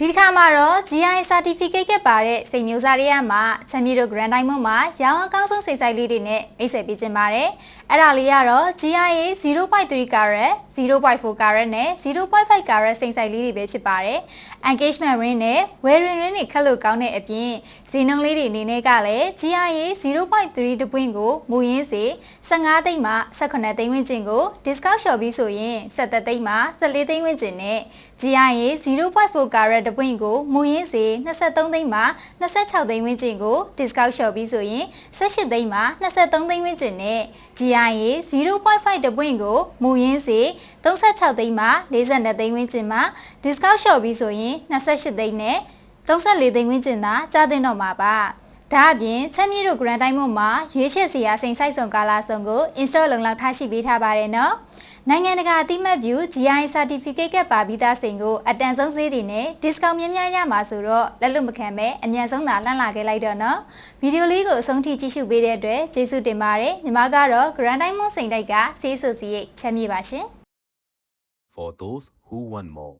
ဒီတစ်ခါမှာတော့ GI certificate ကပါတဲ့စိတ်မျိုးစားတွေကမှချမ်းမြေတို့ Grand Diamond မှာရောင်းအကောင်းဆုံးစိတ်ဆိုင်လေးတွေနဲ့အိတ်ဆက်ပေးခြင်းပါတယ်။အဲ့ဒါလေးကတော့ GI 0.3 carat, 0.4 carat နဲ့0.5 carat စိတ်ဆိုင်လေးတွေပဲဖြစ်ပါတယ်။ engagement ring နဲ့ wearing ring တွေခက်လို့ကောင်းတဲ့အပြင်ဈေးနှုန်းလေးတွေအနေနဲ့ကလည်း GI 0.3တပွင့်ကိုမူရင်းစေ15သိန်းမှ18သိန်းဝန်းကျင်ကို discount လျှော်ပြီးဆိုရင်17သိန်းမှ14သိန်းဝန်းကျင်နဲ့ GI 0.4 carat တပွင့်ကိုမူရင်းစေ23သိန်းမှ26သိန်းဝန်းကျင်ကို discount လျှော်ပြီးဆိုရင်18သိန်းမှ23သိန်းဝန်းကျင်နဲ့ GI 0.5တပွင့်ကိုမူရင်းစေ36သိန်းမှ42သိန်းဝန်းကျင်မှ discount လျှော်ပြီးဆိုရင်28သိန်းနဲ့34သိန်းဝန်းကျင်သာကြားသိတော့မှာပါ ဒါအပြင်ချမ်းမြေတို့ Grand Diamond မှာရွေးချယ်စရာစိန်ဆိုင်ဆောင်ကာလာဆောင်ကို install လုံလောက်ထားရှိပေးထားပါတယ်နော်နိုင်ငံတကာအတိမတ်ပြု GI certificate ကပါပြီးသားစိန်ကိုအတန်ဆုံးဈေးတွေနဲ့ discount များများရမှာဆိုတော့လက်လွတ်မခံပဲအမြန်ဆုံးသာလှမ်းလာခဲ့လိုက်တော့နော်ဗီဒီယိုလေးကိုအဆုံးထိကြည့်ရှုပေးတဲ့အတွက်ကျေးဇူးတင်ပါတယ်ညီမကတော့ Grand Diamond စိန်တိုက်ကဆေးဆိုစီရဲ့ချမ်းမြေပါရှင် for those who want more.